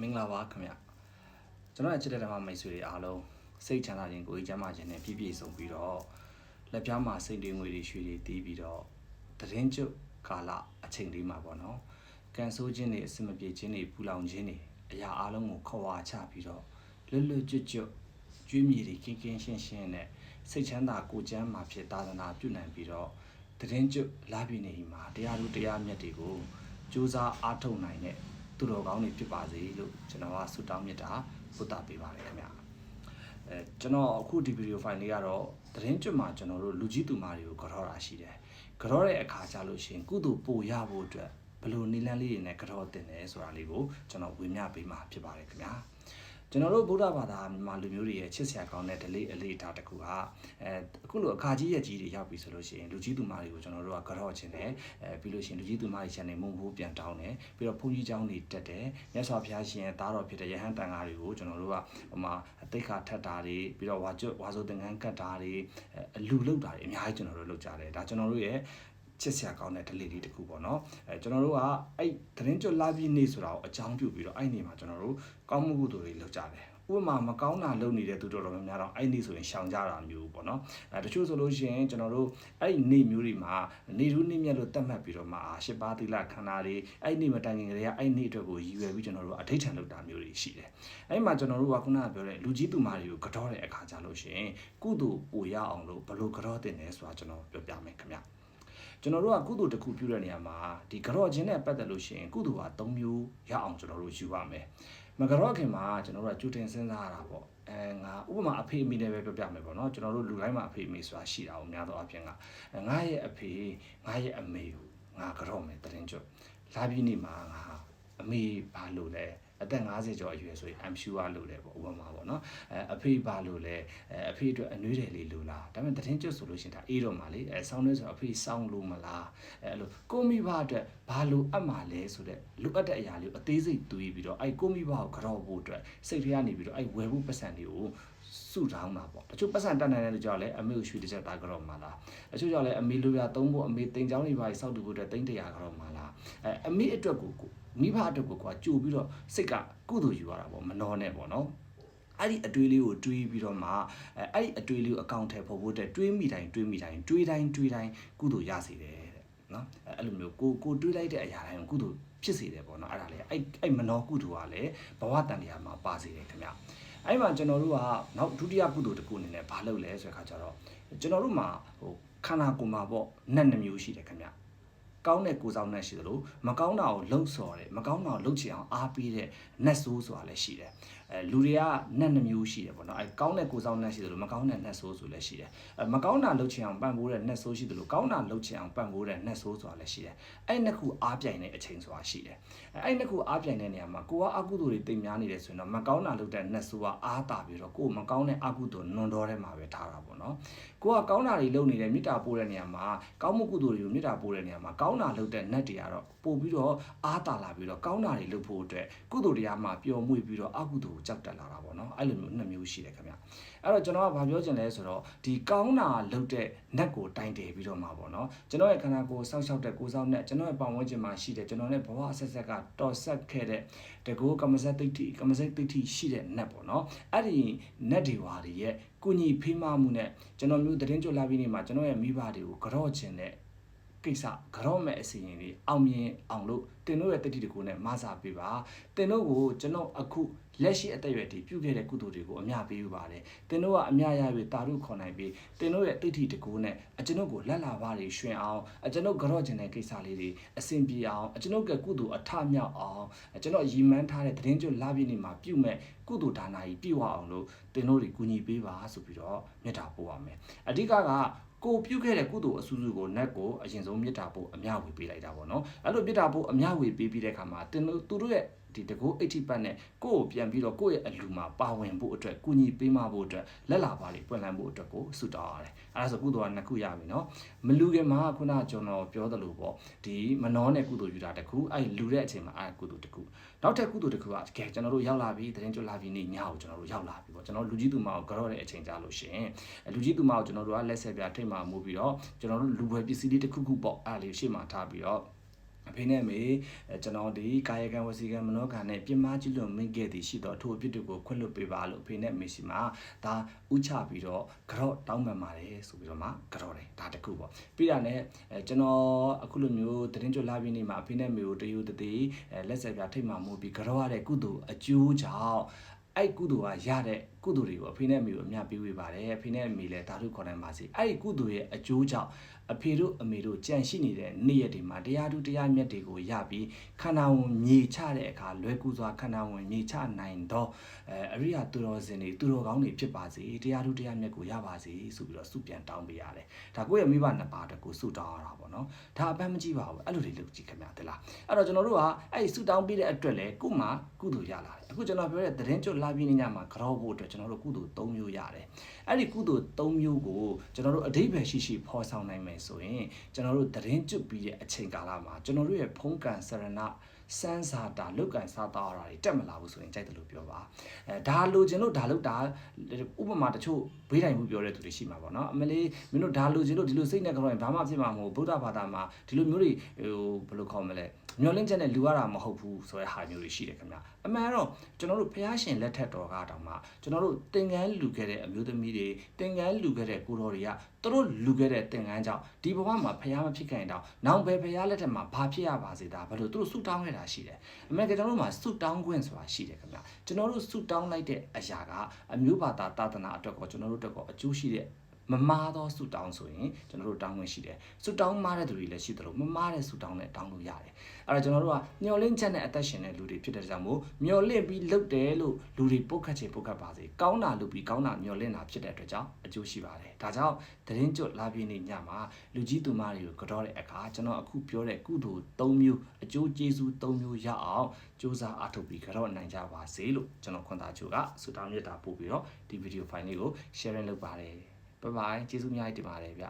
မင်္ဂလာပါခင်ဗျကျွန်တော်ရဲ့ချစ်တဲ့ဓမ္မမိတ်ဆွေတွေအားလုံးစိတ်ချမ်းသာခြင်းကိုယ်ကြီးကျမ်းမာခြင်းနဲ့ပြည့်ပြည့်စုံပြီးတော့လက်ပြားမှာစိတ်တွေငွေတွေရွှေတွေတီးပြီးတော့တရင်ကျွတ်ကာလအချိန်လေးမှာပေါ့နော်ကန်ဆိုးခြင်းတွေအစမပြေခြင်းတွေပူလောင်ခြင်းတွေအရာအလုံးကိုခွာချပြီးတော့လွတ်လွတ်ကျွတ်ကျွတ်ကျွေးမြေတွေကင်းကင်းရှင်းရှင်းနဲ့စိတ်ချမ်းသာကိုယ်ကျမ်းမာဖြစ်သာသနာပြုနိုင်ပြီးတော့တရင်ကျွတ်လာပြီနေမှာတရားလူတရားမြတ်တွေကိုစူးစမ်းအားထုတ်နိုင်တဲ့ သူတော်ကောင်းတွေဖြစ်ပါစေလို့ကျွန်တော်ကဆုတောင်းမြတ်တာဘုဒ္ဓပေးပါတယ်ခင်ဗျာအဲကျွန်တော်အခုဒီဗီဒီယိုဖိုင်လေးကတော့သတင်းကျွတ်မှာကျွန်တော်တို့လူကြီးသူမတွေကိုကြောတာရှိတယ်ကြောတဲ့အခါကျလို့ရှိရင်ကုသိုလ်ပို့ရဖို့အတွက်ဘယ်လိုနည်းလမ်းလေးတွေနဲ့ကြောတင်တယ်ဆိုတာလေးကိုကျွန်တော်ဝေမျှပေးမှာဖြစ်ပါတယ်ခင်ဗျာ ကျွန်တော်တို့ဗုဒ္ဓဘာသာမြန်မာလူမျိုးတွေရဲ့ချစ်စရာကောင်းတဲ့ delay အလေးအထားတစ်ခုကအဲအခုလိုအခါကြီးရက်ကြီးတွေရောက်ပြီဆိုလို့ရှိရင်လူကြီးသူမတွေကိုကျွန်တော်တို့ကကြော့ချင်တယ်အဲပြီးလို့ရှိရင်လူကြီးသူမတွေ channel မုံဖို့ပြန်တောင်းတယ်ပြီးတော့ဘုန်းကြီးကျောင်းတွေတက်တယ်မြတ်စွာဘုရားရှင်ရဲ့သားတော်ဖြစ်တဲ့ယဟန်တန်ဃာတွေကိုကျွန်တော်တို့ကဟိုမှာအသိခါထက်တာတွေပြီးတော့ဝါကျွတ်ဝါဆိုသင်္ကန်းကတ်တာတွေအဲအလူလောက်တာတွေအများကြီးကျွန်တော်တို့လုပ်ကြတယ်ဒါကျွန်တော်တို့ရဲ့ ချစ်စရာကောင်းတဲ့ delay လေးတစ်ခုပေါ့နော်အဲကျွန်တော်တို့ကအဲ့သတင်းကြွလာပြီးနေဆိုတာကိုအကြောင်းပြုပြီးတော့အဲ့နေမှာကျွန်တော်တို့ကောင်းမှုကုသိုလ်တွေလုပ်ကြတယ်ဥပမာမကောင်းတာလုပ်နေတဲ့သူတော်တော်များများတော့အဲ့ဒီဆိုရင်ရှောင်ကြတာမျိုးပေါ့နော်အဲတချို့ဆိုလို့ရှိရင်ကျွန်တော်တို့အဲ့ဒီနေ့မျိုးတွေမှာနေရူးနေ့မြတ်လို့တတ်မှတ်ပြီးတော့မှရှစ်ပါးသီလခန္ဓာတွေအဲ့ဒီနေ့မတိုင်ခင်ကလေးကအဲ့ဒီနေ့အတွက်ကိုရည်ရွယ်ပြီးကျွန်တော်တို့အထိတ်ထန်လုပ်တာမျိုးတွေရှိတယ်အဲ့မှာကျွန်တော်တို့ကခုနကပြောတဲ့လူကြီးသူမတွေကိုကြောတဲ့အခါကြလို့ရှိရင်ကုသိုလ်ပိုရအောင်လို့ဘယ်လိုကြောတင်လဲဆိုတာကျွန်တော်ပြောပြမယ်ခင်ဗျ ကျွန်တော်တို့ကကုသိုလ်တစ်ခုပြုတဲ့နေရာမှာဒီကြောခြင်းနဲ့ပတ်သက်လို့ရှိရင်ကုသိုလ်က၃မျိုးရအောင်ကျွန်တော်တို့ယူရမယ်မကြောခင်မှာကျွန်တော်တို့ကကြိုတင်စဉ်းစားရတာပေါ့အဲငါဥပမာအဖေအမေနဲ့ပဲပြောပြမယ်ပေါ့နော်ကျွန်တော်တို့လူတိုင်းမှာအဖေအမေဆိုတာရှိတာကိုများသောအားဖြင့်ကအဲငါရဲ့အဖေငါရဲ့အမေကိုငါကြောမယ်တရင်ကျွတ်လာပြီးနေမှာငါ အမေဘာလို့လဲအသက်50ကျော်အရွယ်ဆိုရင် I'm sure လို့လဲပေါ့ဥပမာပေါ့နော်အဲအဖေဘာလို့လဲအဲအဖေအတွက်အနွေးတယ်လေးလို့လားဒါပေမဲ့တရင်ကျွတ်ဆိုလို့ရှိရင်ဒါအေးတော့မှာလေအဲစောင်းနေဆိုအဖေစောင်းလို့မလားအဲအဲ့လိုကိုမိဘအတွက်ဘာလို့အပ်မှာလဲဆိုတဲ့လိုအပ်တဲ့အရာလေးကိုအသေးစိတ်တွေးပြီးတော့အဲကိုမိဘကိုကြောဖို့အတွက်စိတ်ထဲကနေပြီးတော့အဲဝယ်ဖို့ပတ်စံတွေကိုစုထောင်းမှာပေါ့တချို့ပတ်စံတက်နိုင်တဲ့လူကြောင့်လည်းအမေကိုရွှေတစ်ချက်သားကြောမှာလားတချို့ကြောင့်လည်းအမေလိုရသုံးဖို့အမေတင်ချောင်းတွေပါစောက်တူဖို့အတွက်တိမ့်တရာကြောမှာလားအဲအမေအတွက်ကို မိဘအတွက်ကိုကွာကြိုပြီးတော့စိတ်ကကုသိုလ်ယူရတာပေါ့မနှောနဲ့ပေါ့နော်အဲ့ဒီအတွေးလေးကိုတွေးပြီးတော့မှအဲအဲ့ဒီအတွေးလေးကိုအကောင့်ထဲပေါ်ဖို့တဲ့တွေးမိတိုင်းတွေးမိတိုင်းတွေးတိုင်းတွေးတိုင်းကုသိုလ်ရစေတယ်တဲ့နော်အဲ့လိုမျိုးကိုကိုတွေးလိုက်တဲ့အရာတိုင်းကိုကုသိုလ်ဖြစ်စေတယ်ပေါ့နော်အဲ့ဒါလေအဲ့အဲ့မနောကုသိုလ်ကလည်းဘဝတန်တရားမှာပါစေတယ်ခင်ဗျအဲ့မှာကျွန်တော်တို့ကနောက်ဒုတိယကုသိုလ်တစ်ခုအနေနဲ့ဘာလုပ်လဲဆိုတဲ့ခါကျတော့ကျွန်တော်တို့မှာဟိုခန္ဓာကိုယ်မှာပေါ့နတ်နှမျိုးရှိတယ်ခင်ဗျ ကောင်းတဲ့ကိုယ်ဆောင်နဲ့ရှိသလိုမကောင်းတာကိုလှုပ်ဆော်တယ်မကောင်းတာကိုလှုပ်ချင်အောင်အားပေးတဲ့နတ်ဆိုးဆိုတာလည်းရှိတယ်အဲလူတွေကနတ်နှမျိုးရှိတယ်ပေါ့နော်အဲကောင်းတဲ့ကိုယ်ဆောင်နဲ့ရှိသလိုမကောင်းတဲ့နတ်ဆိုးဆိုလည်းရှိတယ်အဲမကောင်းတာလှုပ်ချင်အောင်ပံ့ပိုးတဲ့နတ်ဆိုးရှိသလိုကောင်းတာလှုပ်ချင်အောင်ပံ့ပိုးတဲ့နတ်ဆိုးဆိုတာလည်းရှိတယ်အဲ့နှစ်ခုအားပြိုင်တဲ့အချိန်ဆိုတာရှိတယ်အဲအဲ့နှစ်ခုအားပြိုင်တဲ့နေရာမှာကိုကအကုသိုလ်တွေတိမ်များနေတယ်ဆိုရင်တော့မကောင်းတာလုပ်တဲ့နတ်ဆိုးကအားတာပြီးတော့ကိုမကောင်းတဲ့အကုသိုလ်နွန်တော်ထဲမှာပဲထားတာပေါ့နော်ကိုကကောင်းတာတွေလုပ်နေတယ်မေတ္တာပို့တဲ့နေရာမှာကောင်းမှုကုသိုလ်တွေကိုမေတ္တာပို့တဲ့နေရာမှာကောင်းတာလုပ်တဲ့နတ်တွေကတော့ပို့ပြီးတော့အားတာလာပြီးတော့ကောင်းတာတွေလုပ်ဖို့အတွက်ကုသိုလ်တရားမှာပျော်မွေ့ပြီးတော့အကုသိုလ်ကိုကြောက်တက်လာတာပေါ့နော်အဲ့လိုမျိုးနှစ်မျိုးရှိတယ်ခင်ဗျအဲ့တော့ကျွန်တော်ကဘာပြောချင်လဲဆိုတော့ဒီကောင်းတာလုပ်တဲ့နတ်ကိုတိုင်တယ်ပြီးတော့မှာပေါ့နော်ကျွန်တော်ရဲ့ခန္ဓာကိုယ်စောင့်ရှောက်တဲ့ကိုယ်ဆောင်နဲ့ကျွန်တော်ရဲ့ပတ်ဝန်းကျင်မှာရှိတဲ့ကျွန်တော်နဲ့ဘဝအဆက်ဆက်ကတော်ဆက်ခဲ့တဲ့တကူကမ္မဇတ်တိဋ္ဌိကမ္မဇတ်တိဋ္ဌိရှိတဲ့နတ်ပေါ့နော်အဲ့ဒီနတ်တွေဝါတွေရဲ့ကုညီဖေးမမှုနဲ့ကျွန်တော်မျိုးသတင်းကြွလာပြီးနေမှာကျွန်တော်ရဲ့မိဘတွေကိုကြော့ချင်တဲ့ ကိစ္စကြော့မဲ့အစီရင်လေးအောင်မြင်အောင်လို့တင်တို့ရဲ့တတိတကူနဲ့မဆာပေးပါတင်တို့ကိုကျွန်တော်အခုလက်ရှိအသက်အရွယ်တည်ပြုခဲ့တဲ့ကုသိုလ်တွေကိုအမျှပေးယူပါတယ်တင်တို့ကအမျှရ၍တာရုခေါ်နိုင်ပြီးတင်တို့ရဲ့တိတိတကူနဲ့အကျွန်ုပ်ကိုလက်လာပါတွေရွှင်အောင်အကျွန်ုပ်ကြော့ချင်တဲ့ကိစ္စလေးတွေအဆင်ပြေအောင်အကျွန်ုပ်ကကုသိုလ်အထမြောက်အောင်ကျွန်တော်ရည်မှန်းထားတဲ့သတင်းကျွလာပြည့်နေမှာပြုမဲ့ကုသိုလ်ဒါနာကြီးပြည့်ဝအောင်လို့တင်တို့တွေကူညီပေးပါဆိုပြီးတော့မြတ်တာပို့ပါမယ်အဓိကက ကိုပြုတ်ခဲ့တဲ့ကုသိုလ်အဆူဆူကိုနတ်ကိုအရင်ဆုံးမေတ္တာပို့အမျှဝေပေးလိုက်တာပေါ့နော်အဲ့လိုမေတ္တာပို့အမျှဝေပေးပြီးတဲ့အခါမှာတင်တို့သူတို့ရဲ့ ဒီတကူ80ပတ်နဲ့ကိုယ့်ကိုပြန်ပြီးတော့ကိုယ့်ရဲ့အလူမှာပါဝင်ဖို့အတွက်ကုညီပေးမဖို့အတွက်လက်လာပါလေးပွင့်လန်းဖို့အတွက်ကိုဆုတောင်းရတယ်အဲဒါဆိုကုသိုလ်ကနှစ်ခုရပြီနော်မလူခင်မှာခုနကျွန်တော်ပြောသလိုပေါ့ဒီမနှောနဲ့ကုသိုလ်ယူတာတစ်ခုအဲ့လူတဲ့အချိန်မှာအဲ့ကုသိုလ်တစ်ခုနောက်ထပ်ကုသိုလ်တစ်ခုကကဲကျွန်တော်တို့ရောက်လာပြီတရင်ကျွလာပြီနေ့ညကိုကျွန်တော်တို့ရောက်လာပြီပေါ့ကျွန်တော်လူကြီးသူမကိုကြော့တဲ့အချိန်ကြာလို့ရှင်လူကြီးသူမကိုကျွန်တော်တို့ကလက်ဆက်ပြထိတ်မှမူပြီးတော့ကျွန်တော်တို့လူပွဲပစ္စည်းလေးတစ်ခုခုပေါ့အဲ့လေးရှေ့မှာထားပြီးတော့ အဖေနဲ့အမေအဲကျွန်တော်ဒီကာယကံဝစီကံမနောကံနဲ့ပြင်းမကြီးလွန်မင်းခဲ့သည်ရှိတော့အထိုအဖြစ်တွေကိုခွင့်လွှတ်ပေးပါလို့အဖေနဲ့အမေစီမှာဒါဥချပြီးတော့ကြော့တောင်းပန်ပါတယ်ဆိုပြီးတော့မှကြော့တယ်ဒါတခုပေါ့ပြီးတာနဲ့အဲကျွန်တော်အခုလိုမျိုးတရင်ကျွတ်လာပြီးနေမှာအဖေနဲ့အမေကိုတယူတသေးအဲလက်ဆက်ပြထိတ်မှမို့ပြီးကြော့ရတဲ့ကုသိုလ်အကျိုးကြောင့်အဲ့ကုသိုလ်ကရတဲ့ ကုသိုလ်တွေကိုအဖေနဲ့အမေကိုအများပေးဝေပါတယ်အဖေနဲ့အမေလည်းဓာတုခေါ်နိုင်ပါစေအဲ့ဒီကုသိုလ်ရဲ့အကျိုးကြောင့်အဖေတို့အမေတို့ကြံရှိနေတဲ့နေ့ရက်တွေမှာတရားသူတရားမြတ်တွေကိုရပြီးခန္ဓာဝင်မြေချတဲ့အခါလွယ်ကူစွာခန္ဓာဝင်မြေချနိုင်တော့အဲအရိယသူတော်စင်တွေသူတော်ကောင်းတွေဖြစ်ပါစေတရားသူတရားမြတ်ကိုရပါစေဆိုပြီးတော့စုပြန်တောင်းပေးရတယ်ဒါကိုယ့်ရဲ့မိဘနှစ်ပါးတကူစုတောင်းရတာပေါ့နော်ဒါအပန်းမကြည့်ပါဘူးအဲ့လိုတွေလုပ်ကြည့်ခင်ဗျာတလားအဲ့တော့ကျွန်တော်တို့ကအဲ့ဒီစုတောင်းပေးတဲ့အတွက်လေကုမှကုသိုလ်ရလာတယ်အခုကျွန်တော်ပြောတဲ့သတင်းကျွတ်လာပြီးနေညမှာကြောဖို့အတွက်ကျွန်တော်တို့ကုသိုလ်၃မျိုးရတယ်အဲ့ဒီကုသိုလ်၃မျိုးကိုကျွန်တော်တို့အဓိပ္ပာယ်ရှိရှိဖော်ဆောင်နိုင်မယ်ဆိုရင်ကျွန်တော်တို့သတင်းကျွတ်ပြီးတဲ့အချိန်ကာလမှာကျွန်တော်တို့ရဲ့ဖုံးကန်စရဏစန်းစာတာလုတ်ကန်စားတော့တာတွေတက်မလာဘူးဆိုရင်ကြိုက်တယ်လို့ပြောပါအဲဒါလိုချင်လို့ဒါလုတ်တာဥပမာတချို့ဘေးတိုင်မှုပြောတဲ့သူတွေရှိမှာပေါ့နော်အမလေးမင်းတို့ဒါလိုချင်လို့ဒီလိုစိတ်နဲ့ကြောရင်ဘာမှဖြစ်မှာမဟုတ်ဗုဒ္ဓဘာသာမှာဒီလိုမျိုးတွေဟိုဘယ်လိုခေါ်မလဲ မျောလင့်ချက်နဲ့လူရတာမဟုတ်ဘူးဆိုတဲ့ဟာမျိုးတွေရှိတယ်ခင်ဗျအမှန်တော့ကျွန်တော်တို့ဖះရှင်လက်ထက်တော်ကတောင်မှကျွန်တော်တို့တင်ကန်းလူခဲ့တဲ့အမျိုးသမီးတွေတင်ကန်းလူခဲ့တဲ့ကိုတော်တွေကသူတို့လူခဲ့တဲ့တင်ကန်းကြောင့်ဒီဘဝမှာဖះမဖြစ်ခင်တောင်နောက်ပဲဖះလက်ထက်မှာဘာဖြစ်ရပါစေတာဘယ်လိုသူတို့ဆူတောင်းခဲ့တာရှိတယ်အမေကကျွန်တော်တို့မှာဆူတောင်းခွင့်ဆိုတာရှိတယ်ခင်ဗျကျွန်တော်တို့ဆူတောင်းလိုက်တဲ့အရာကအမျိုးဘာသာတာသနာအတွက်ကောကျွန်တော်တို့အတွက်ကောအကျိုးရှိတဲ့ မမားသောဆူတောင်းဆိုရင်ကျွန်တော်တို့တောင်းခွင့်ရှိတယ်ဆူတောင်းမားတဲ့သူတွေလည်းရှိတယ်လို့မမားတဲ့ဆူတောင်းနဲ့တောင်းလို့ရတယ်အဲ့တော့ကျွန်တော်တို့ကမျောလင့်ချက်နဲ့အသက်ရှင်တဲ့လူတွေဖြစ်တဲ့ကြောင့်မို့မျောလင့်ပြီးလုပ်တယ်လို့လူတွေပုတ်ခတ်ချင်ပုတ်ခတ်ပါစေကောင်းတာလုပ်ပြီးကောင်းတာမျောလင့်တာဖြစ်တဲ့အတွက်ကြောင့်အကျိုးရှိပါတယ်ဒါကြောင့်သတင်းကြွလာပြည့်နေညမှာလူကြီးသူမတွေကိုကြောတဲ့အခါကျွန်တော်အခုပြောတဲ့ကုသိုလ်၃မျိုးအကျိုးကျေးဇူး၃မျိုးရအောင်စူးစမ်းအားထုတ်ပြီးကြောနိုင်ကြပါစေလို့ကျွန်တော်ခွန်သားချိုကဆုတောင်းမြတ်တာပို့ပြီးတော့ဒီဗီဒီယိုဖိုင်လေးကို sharing လုပ်ပါတယ် ဘိုင်ဘိုင်ကျေးဇူးများတင်ပါတယ်ဗျ